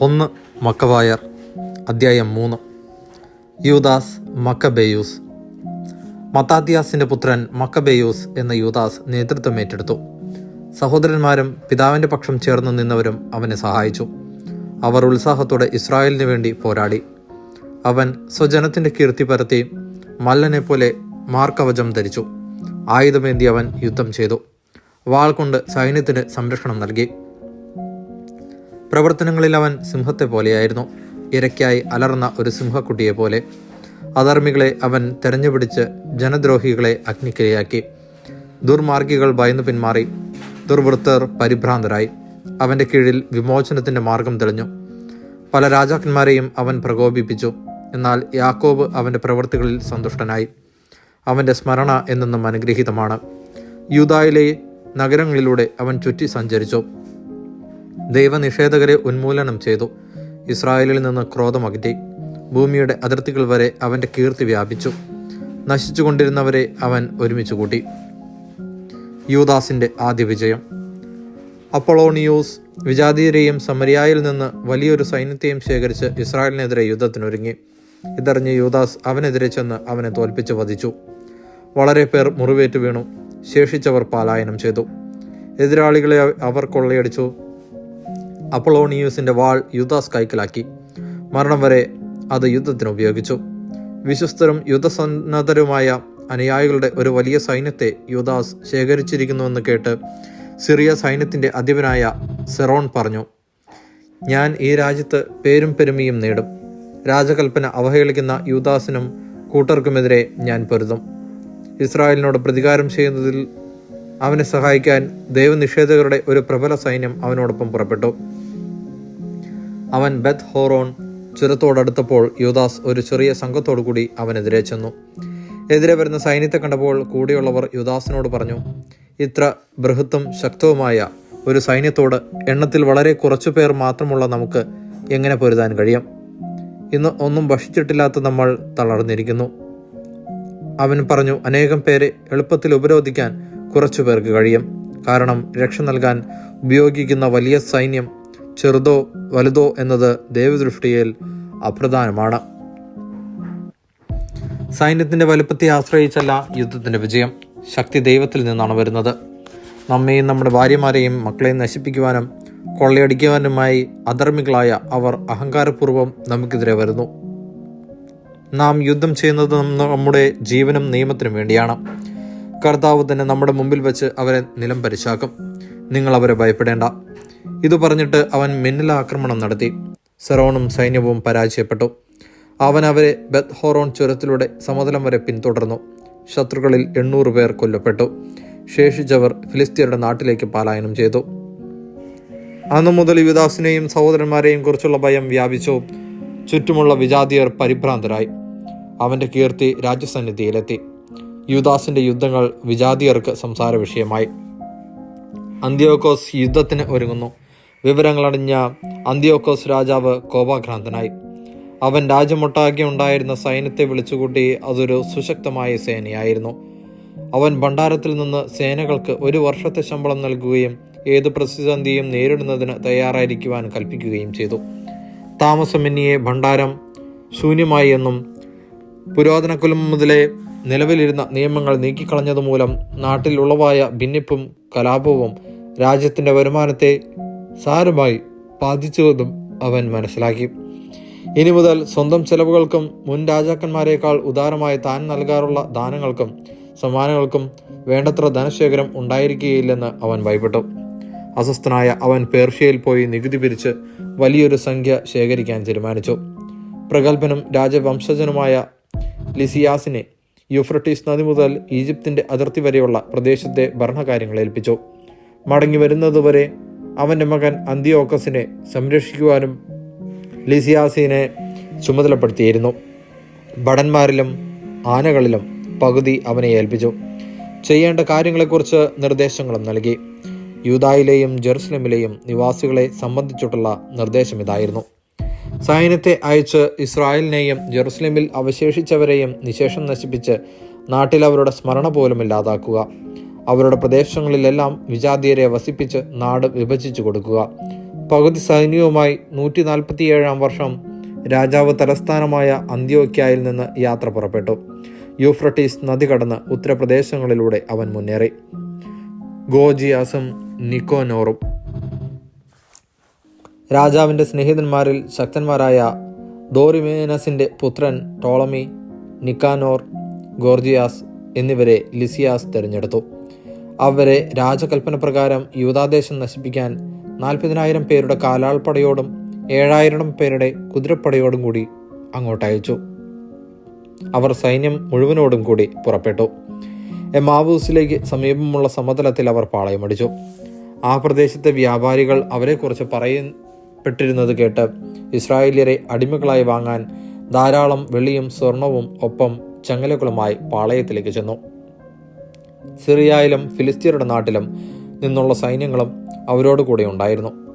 ഒന്ന് മക്കവായർ അദ്ധ്യായം മൂന്ന്. യൂദാസ് മക്കബേയൂസ്. മത്താദ്യാസിന്റെ പുത്രൻ മക്കബേയൂസ് എന്ന യൂദാസ് നേതൃത്വം ഏറ്റെടുത്തു. സഹോദരന്മാരും പിതാവിന്റെ പക്ഷം ചേർന്ന് നിന്നവരും അവനെ സഹായിച്ചു. അവർ ഉത്സാഹത്തോടെ ഇസ്രായേലിന് വേണ്ടി പോരാടി. അവൻ സ്വജനത്തിന്റെ കീർത്തി പരത്തി മല്ലനെ പോലെ മാർക്കവചം ധരിച്ചു. ആയുധമേന്തി അവൻ യുദ്ധം ചെയ്തു. വാൾ കൊണ്ട് സൈന്യത്തിന് സംരക്ഷണം നൽകി. പ്രവർത്തനങ്ങളിൽ അവൻ സിംഹത്തെ പോലെയായിരുന്നു. ഇരയ്ക്കായി അലർന്ന ഒരു സിംഹക്കുട്ടിയെ പോലെ. അധർമ്മികളെ അവൻ തെരഞ്ഞുപിടിച്ച് ജനദ്രോഹികളെ അഗ്നിക്കിരയാക്കി. ദുർമാർഗികൾ ഭയന്നു പിന്മാറി. ദുർവൃത്തർ പരിഭ്രാന്തരായി. അവന്റെ കീഴിൽ വിമോചനത്തിന്റെ മാർഗം തെളിഞ്ഞു. പല രാജാക്കന്മാരെയും അവൻ പ്രകോപിപ്പിച്ചു. എന്നാൽ യാക്കോബ് അവന്റെ പ്രവൃത്തികളിൽ സന്തുഷ്ടനായി. അവന്റെ സ്മരണ എന്നെന്നും അനുഗ്രഹീതമാണ്. യൂതായിലെ നഗരങ്ങളിലൂടെ അവൻ ചുറ്റി സഞ്ചരിച്ചു. ദൈവനിഷേധകരെ ഉന്മൂലനം ചെയ്തു. ഇസ്രായേലിൽ നിന്ന് ക്രോധമകറ്റി ഭൂമിയുടെ അതിർത്തികൾ വരെ അവന്റെ കീർത്തി വ്യാപിച്ചു. നശിച്ചുകൊണ്ടിരുന്നവരെ അവൻ ഒരുമിച്ച് കൂട്ടി യൂദാസിന്റെ ആദ്യ വിജയം. അപ്പോളോണിയൂസ് വിജാതീയരെയും സമരിയായിൽ നിന്ന് വലിയൊരു സൈന്യത്തെയും ശേഖരിച്ച് ഇസ്രായേലിനെതിരെ യുദ്ധത്തിനൊരുങ്ങി. ഇതറിഞ്ഞ് യൂദാസ് അവനെതിരെ ചെന്ന് അവനെ തോൽപ്പിച്ച് വധിച്ചു. വളരെ പേർ മുറിവേറ്റ് വീണു. ശേഷിച്ചവർ പലായനം ചെയ്തു. എതിരാളികളെ അവർ കൊള്ളയടിച്ചു. അപ്പൊളോണിയൂസിന്റെ വാൾ യുദ്ധാസ് കൈക്കലാക്കി മരണം വരെ അത് യുദ്ധത്തിന് ഉപയോഗിച്ചു. വിശ്വസ്തരും യുദ്ധസന്നദ്ധരുമായ അനുയായികളുടെ ഒരു വലിയ സൈന്യത്തെ യുദാസ് ശേഖരിച്ചിരിക്കുന്നുവെന്ന് കേട്ട് സിറിയ സൈന്യത്തിന്റെ അധിപനായ സെറോൺ പറഞ്ഞു ഞാൻ ഈ രാജ്യത്ത് പേരും പെരുമയും നേടും. രാജകൽപ്പന അവഹേളിക്കുന്ന യുദാസിനും കൂട്ടർക്കുമെതിരെ ഞാൻ പൊരുതും. ഇസ്രായേലിനോട് പ്രതികാരം ചെയ്യുന്നതിൽ അവനെ സഹായിക്കാൻ ദൈവനിഷേധകരുടെ ഒരു പ്രബല സൈന്യം അവനോടൊപ്പം പുറപ്പെട്ടു. അവൻ ബെത്ത് ഹോറോൺ ചുരത്തോടടുത്തപ്പോൾ യുദാസ് ഒരു ചെറിയ സംഘത്തോടു കൂടി അവനെതിരെ ചെന്നു. എതിരെ വരുന്ന സൈന്യത്തെ കണ്ടപ്പോൾ കൂടെയുള്ളവർ യുദാസിനോട് പറഞ്ഞു ഇത്ര ബൃഹത്തും ശക്തവുമായ ഒരു സൈന്യത്തോട് എണ്ണത്തിൽ വളരെ കുറച്ചു പേർ മാത്രമുള്ള നമുക്ക് എങ്ങനെ പൊരുതാൻ കഴിയും? ഇന്ന് ഒന്നും ഭക്ഷിച്ചിട്ടില്ലാത്ത നമ്മൾ തളർന്നിരിക്കുന്നു അവൻ പറഞ്ഞു അനേകം പേരെ എളുപ്പത്തിൽ ഉപരോധിക്കാൻ കുറച്ചു പേർക്ക് കഴിയും. കാരണം രക്ഷ നൽകാൻ ഉപയോഗിക്കുന്ന വലിയ സൈന്യം ചെറുതോ വലുതോ എന്നത് ദൈവദൃഷ്ടിയിൽ അപ്രധാനമാണ്. സൈന്യത്തിന്റെ വലുപ്പത്തെ ആശ്രയിച്ചല്ല യുദ്ധത്തിന്റെ വിജയം. ശക്തി ദൈവത്തിൽ നിന്നാണ് വരുന്നത്. നമ്മെയും നമ്മുടെ ഭാര്യമാരെയും മക്കളെയും നശിപ്പിക്കുവാനും കൊള്ളയടിക്കുവാനുമായി അധർമ്മികളായ അവർ അഹങ്കാരപൂർവം നമുക്കെതിരെ വരുന്നു. നാം യുദ്ധം ചെയ്യുന്നത് നമ്മുടെ ജീവനും നിയമത്തിനും വേണ്ടിയാണ്. കർത്താവ് തന്നെ നമ്മുടെ മുമ്പിൽ വെച്ച് അവരെ നിലം പരിശാക്കും നിങ്ങൾ അവരെ ഭയപ്പെടേണ്ട. ഇത് പറഞ്ഞിട്ട് അവൻ മിന്നൽ ആക്രമണം നടത്തി. സെറോണും സൈന്യവും പരാജയപ്പെട്ടു. അവൻ അവരെ ബെത് ഹോറോൺ ചുരത്തിലൂടെ സമതലം വരെ പിന്തുടർന്നു. ശത്രുക്കളിൽ എണ്ണൂറ് പേർ കൊല്ലപ്പെട്ടു. ശേഷിച്ചവർ ഫിലിസ്തീനയുടെ നാട്ടിലേക്ക് പലായനം ചെയ്തു. അന്നു മുതൽ യുദാസിനെയും സഹോദരന്മാരെയും കുറിച്ചുള്ള ഭയം വ്യാപിച്ചു. ചുറ്റുമുള്ള വിജാതിയർ പരിഭ്രാന്തരായി. അവന്റെ കീർത്തി രാജ്യസന്നിധിയിലെത്തി. യുദാസിന്റെ യുദ്ധങ്ങൾ വിജാതിയർക്ക് സംസാര വിഷയമായി അന്ത്യോക്കോസ് യുദ്ധത്തിന് ഒരുങ്ങുന്നു. വിവരങ്ങളറിഞ്ഞ അന്ത്യോക്കോസ് രാജാവ് കോപാക്രാന്തനായി. അവൻ രാജ്യമൊട്ടാകെ ഉണ്ടായിരുന്ന സൈന്യത്തെ വിളിച്ചുകൂട്ടി അതൊരു സുശക്തമായ സേനയായിരുന്നു. അവൻ ഭണ്ഡാരത്തിൽ നിന്ന് സേനകൾക്ക് ഒരു വർഷത്തെ ശമ്പളം നൽകുകയും ഏത് പ്രതിസന്ധിയും നേരിടുന്നതിന് തയ്യാറായിരിക്കുവാൻ കൽപ്പിക്കുകയും ചെയ്തു. താമസമിന്നിയെ ഭണ്ഡാരം ശൂന്യമായി എന്നും പുരാതന കുലം മുതലേ നിലവിലിരുന്ന നിയമങ്ങൾ നീക്കിക്കളഞ്ഞതുമൂലം നാട്ടിൽ ഉളവായ ഭിന്നിപ്പും കലാപവും രാജ്യത്തിന്റെ വരുമാനത്തെ സാരമായി ബാധിച്ചുവെന്നും അവൻ മനസ്സിലാക്കി. ഇനി മുതൽ സ്വന്തം ചെലവുകൾക്കും മുൻ രാജാക്കന്മാരെക്കാൾ ഉദാരമായി താൻ നൽകാറുള്ള ദാനങ്ങൾക്കും സമ്മാനങ്ങൾക്കും വേണ്ടത്ര ധനശേഖരം ഉണ്ടായിരിക്കുകയില്ലെന്ന് അവൻ ഭയപ്പെട്ടു. അസ്വസ്ഥനായ അവൻ പേർഷ്യയിൽ പോയി നികുതി പിരിച്ച് വലിയൊരു സംഖ്യ ശേഖരിക്കാൻ തീരുമാനിച്ചു. പ്രഗത്ഭനും രാജവംശജനുമായ ലിസിയാസിനെ യുഫ്രട്ടീസ് നദി മുതൽ ഈജിപ്തിന്റെ അതിർത്തി വരെയുള്ള പ്രദേശത്തെ ഭരണകാര്യങ്ങൾ ഏൽപ്പിച്ചു. മടങ്ങി വരുന്നതുവരെ അവന്റെ മകൻ അന്തിയോക്കസിനെ സംരക്ഷിക്കുവാനും ലിസിയാസിനെ ചുമതലപ്പെടുത്തിയിരുന്നു. ഭടന്മാരിലും ആനകളിലും പകുതി അവനെ ഏൽപ്പിച്ചു. ചെയ്യേണ്ട കാര്യങ്ങളെക്കുറിച്ച് നിർദ്ദേശങ്ങളും നൽകി. യൂതായിലെയും ജെറുസലമിലെയും നിവാസികളെ സംബന്ധിച്ചിട്ടുള്ള നിർദ്ദേശം ഇതായിരുന്നു. സൈന്യത്തെ അയച്ച് ഇസ്രായേലിനെയും ജെറുസലേമിൽ അവശേഷിച്ചവരെയും നിശേഷം നശിപ്പിച്ച് നാട്ടിൽ അവരുടെ സ്മരണ പോലും ഇല്ലാതാക്കുക. അവരുടെ പ്രദേശങ്ങളിലെല്ലാം വിജാതീയരെ വസിപ്പിച്ച് നാട് വിഭജിച്ചു കൊടുക്കുക. പകുതി സൈന്യവുമായി നൂറ്റി നാൽപ്പത്തിയേഴാം വർഷം രാജാവ് തലസ്ഥാനമായ അന്ത്യോക്യായിൽ നിന്ന് യാത്ര പുറപ്പെട്ടു. യൂഫ്രട്ടീസ് നദി കടന്ന് ഉത്തരപ്രദേശങ്ങളിലൂടെ അവൻ മുന്നേറി. ഗോജിയാസും നിക്കോനോറും. രാജാവിന്റെ സ്നേഹിതന്മാരിൽ ശക്തന്മാരായ ദോറിമേനസിന്റെ പുത്രൻ ടോളമി നിക്കാനോർ ഗോർജിയാസ് എന്നിവരെ ലിസിയാസ് തിരഞ്ഞെടുത്തു. അവരെ രാജകൽപ്പന പ്രകാരം യൂതാദേശം നശിപ്പിക്കാൻ നാൽപ്പതിനായിരം പേരുടെ കാലാൾപ്പടയോടും ഏഴായിരം പേരുടെ കുതിരപ്പടയോടും കൂടി അങ്ങോട്ടയച്ചു. അവർ സൈന്യം മുഴുവനോടും കൂടി പുറപ്പെട്ടു. എമാവൂസിലേക്ക് സമീപമുള്ള സമതലത്തിൽ അവർ പാളയമടിച്ചു. ആ പ്രദേശത്തെ വ്യാപാരികൾ അവരെക്കുറിച്ച് പറയപ്പെട്ടിരുന്നത് കേട്ട് ഇസ്രായേലിയരെ അടിമകളായി വാങ്ങാൻ ധാരാളം വെള്ളിയും സ്വർണവും ഒപ്പം ചങ്ങലകളുമായി പാളയത്തിലേക്ക് ചെന്നു. സിറിയയിലും ഫിലിസ്തീനയുടെ നാട്ടിലും നിന്നുള്ള സൈന്യങ്ങളും അവരോട് കൂടെ ഉണ്ടായിരുന്നു.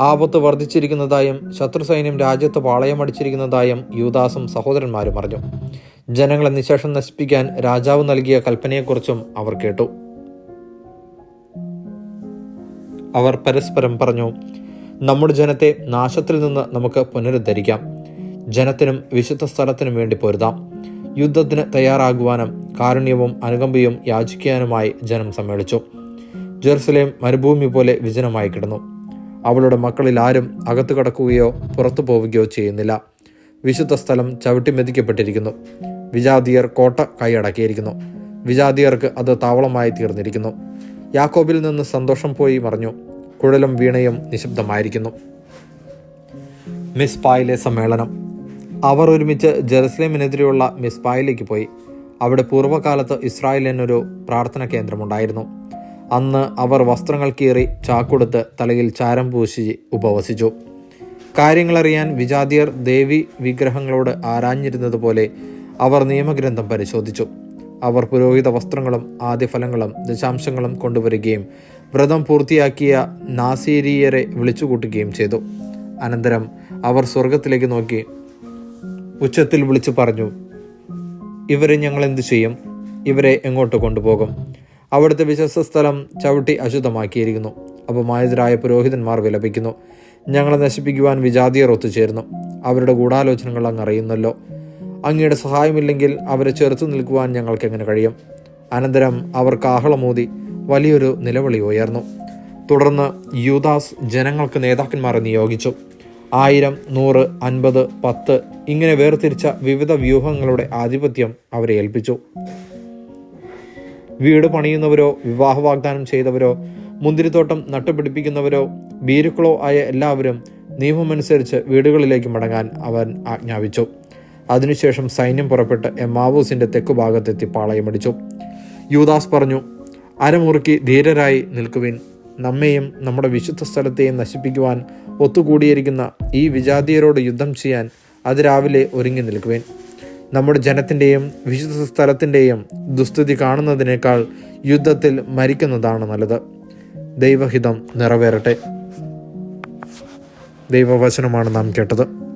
ആപത്ത് വർദ്ധിച്ചിരിക്കുന്നതായും ശത്രു സൈന്യം രാജ്യത്ത് പാളയമടിച്ചിരിക്കുന്നതായും യൂദാസും സഹോദരന്മാരും അറിഞ്ഞു. ജനങ്ങളെ നിശേഷം നശിപ്പിക്കാൻ രാജാവ് നൽകിയ കൽപ്പനയെക്കുറിച്ചും അവർ കേട്ടു. അവർ പരസ്പരം പറഞ്ഞു നമ്മുടെ ജനത്തെ നാശത്തിൽ നിന്ന് നമുക്ക് പുനരുദ്ധരിക്കാം. ജനത്തിനും വിശുദ്ധ സ്ഥലത്തിനും വേണ്ടി പൊരുതാം. യുദ്ധത്തിന് തയ്യാറാകുവാനും കാരുണ്യവും അനുകമ്പയും യാചിക്കാനുമായി ജനം സമ്മേളിച്ചു. ജെറുസലേം മരുഭൂമി പോലെ വിജനമായി കിടന്നു. അവളുടെ മക്കളിൽ ആരും അകത്തു കടക്കുകയോ പുറത്തു പോവുകയോ ചെയ്യുന്നില്ല. വിശുദ്ധ സ്ഥലം ചവിട്ടി മെതിക്കപ്പെട്ടിരിക്കുന്നു. വിജാതിയർ കോട്ട കൈയടക്കിയിരിക്കുന്നു. വിജാതിയർക്ക് അത് താവളമായി തീർന്നിരിക്കുന്നു. യാക്കോബിൽ നിന്ന് സന്തോഷം പോയി മറഞ്ഞു. കുഴലും വീണയും നിശബ്ദമായിരിക്കുന്നു. മിസ്പായിലെ സമ്മേളനം. അവർ ഒരുമിച്ച് ജെറുസലേമിനെതിരെയുള്ള മിസ്പായിലേക്ക് പോയി. അവിടെ പൂർവകാലത്ത് ഇസ്രായേലിനൊരു പ്രാർത്ഥന കേന്ദ്രമുണ്ടായിരുന്നു. അന്ന് അവർ വസ്ത്രങ്ങൾ കീറി ചാക്കൊടുത്ത് തലയിൽ ചാരം പൂശി ഉപവസിച്ചു. കാര്യങ്ങളറിയാൻ വിജാതിയർ ദേവി വിഗ്രഹങ്ങളോട് ആരാഞ്ഞിരുന്നതുപോലെ അവർ നിയമഗ്രന്ഥം പരിശോധിച്ചു. അവർ പുരോഹിത വസ്ത്രങ്ങളും ആദ്യഫലങ്ങളും ദശാംശങ്ങളും കൊണ്ടുവരികയും വ്രതം പൂർത്തിയാക്കിയ നാസീരിയരെ വിളിച്ചുകൂട്ടുകയും ചെയ്തു. അനന്തരം അവർ സ്വർഗത്തിലേക്ക് നോക്കി ഉച്ചത്തിൽ വിളിച്ചു പറഞ്ഞു ഇവരെ ഞങ്ങൾ എന്തു ചെയ്യും? ഇവരെ എങ്ങോട്ട് കൊണ്ടുപോകും? അവിടുത്തെ വിശ്വസ്ത സ്ഥലം ചവിട്ടി അശുദ്ധമാക്കിയിരിക്കുന്നു. അപമാനിതരായ പുരോഹിതന്മാർ വിലപിക്കുന്നു. ഞങ്ങളെ നശിപ്പിക്കുവാൻ വിജാതിയർ ഒത്തുചേർന്നു അവരുടെ ഗൂഢാലോചനകൾ അങ്ങ് അറിയുന്നല്ലോ. അങ്ങയുടെ സഹായമില്ലെങ്കിൽ അവരെ ചെറുത്തു നിൽക്കുവാൻ ഞങ്ങൾക്ക് എങ്ങനെ കഴിയും? അനന്തരം അവർക്ക് ആഹ്ളമൂതി വലിയൊരു നിലവിളി ഉയർന്നു. തുടർന്ന് യൂദാസ് ജനങ്ങൾക്ക് നേതാക്കന്മാരെ നിയോഗിച്ചു. ആയിരം നൂറ് അൻപത് പത്ത് ഇങ്ങനെ വേർതിരിച്ച വിവിധ വ്യൂഹങ്ങളുടെ ആധിപത്യം അവരെ ഏൽപ്പിച്ചു. വീട് പണിയുന്നവരോ വിവാഹ വാഗ്ദാനം ചെയ്തവരോ മുന്തിരിത്തോട്ടം നട്ടുപിടിപ്പിക്കുന്നവരോ ഭീരുക്കളോ ആയ എല്ലാവരും നിയമമനുസരിച്ച് വീടുകളിലേക്ക് മടങ്ങാൻ അവൻ ആജ്ഞാപിച്ചു. അതിനുശേഷം സൈന്യം പുറപ്പെട്ട് എമാവൂസിന്റെ തെക്കുഭാഗത്തെത്തി പാളയമടിച്ചു. യൂദാസ് പറഞ്ഞു അരമുറുക്കി ധീരരായി നിൽക്കുവിൻ. നമ്മെയും നമ്മുടെ വിശുദ്ധ സ്ഥലത്തെയും നശിപ്പിക്കുവാൻ ഒത്തുകൂടിയിരിക്കുന്ന ഈ വിജാതീയരോട് യുദ്ധം ചെയ്യാൻ അതിരാവിലെ ഒരുങ്ങി നിൽക്കുവേൻ. നമ്മുടെ ജനത്തിന്റെയും വിശുദ്ധ സ്ഥലത്തിന്റെയും ദുസ്ഥിതി കാണുന്നതിനേക്കാൾ യുദ്ധത്തിൽ മരിക്കുന്നതാണ് നല്ലത്. ദൈവഹിതം നിറവേറട്ടെ. ദൈവവചനമാണ് നാം കേട്ടത്.